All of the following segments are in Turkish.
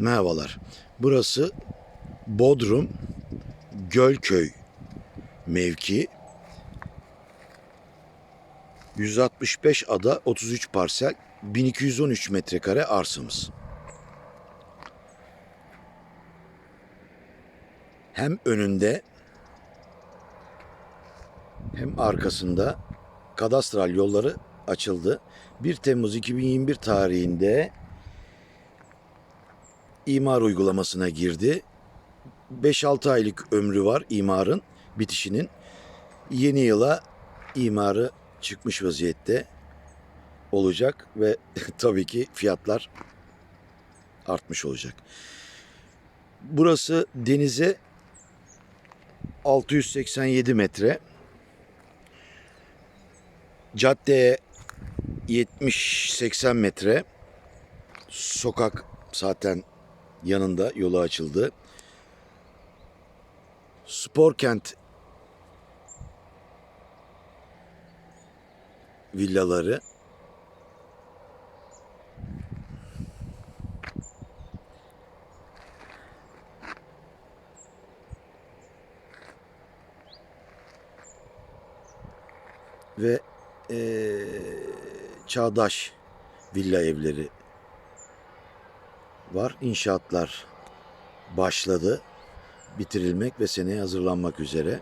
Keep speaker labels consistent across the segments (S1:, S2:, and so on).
S1: Merhabalar. Burası Bodrum Gölköy mevki. 165 ada 33 parsel 1213 metrekare arsamız. Hem önünde hem arkasında kadastral yolları açıldı. 1 Temmuz 2021 tarihinde imar uygulamasına girdi. 5-6 aylık ömrü var imarın bitişinin. Yeni yıla imarı çıkmış vaziyette olacak ve tabii ki fiyatlar artmış olacak. Burası denize 687 metre. Caddeye 70-80 metre. Sokak zaten yanında yolu açıldı. Spor kent villaları ve eee, çağdaş villa evleri var. İnşaatlar başladı. Bitirilmek ve seneye hazırlanmak üzere.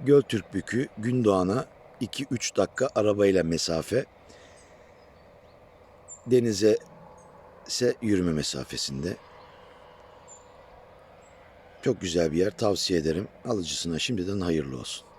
S1: Göltürk Bükü Gündoğan'a 2-3 dakika arabayla mesafe. Denize ise yürüme mesafesinde. Çok güzel bir yer tavsiye ederim. Alıcısına şimdiden hayırlı olsun.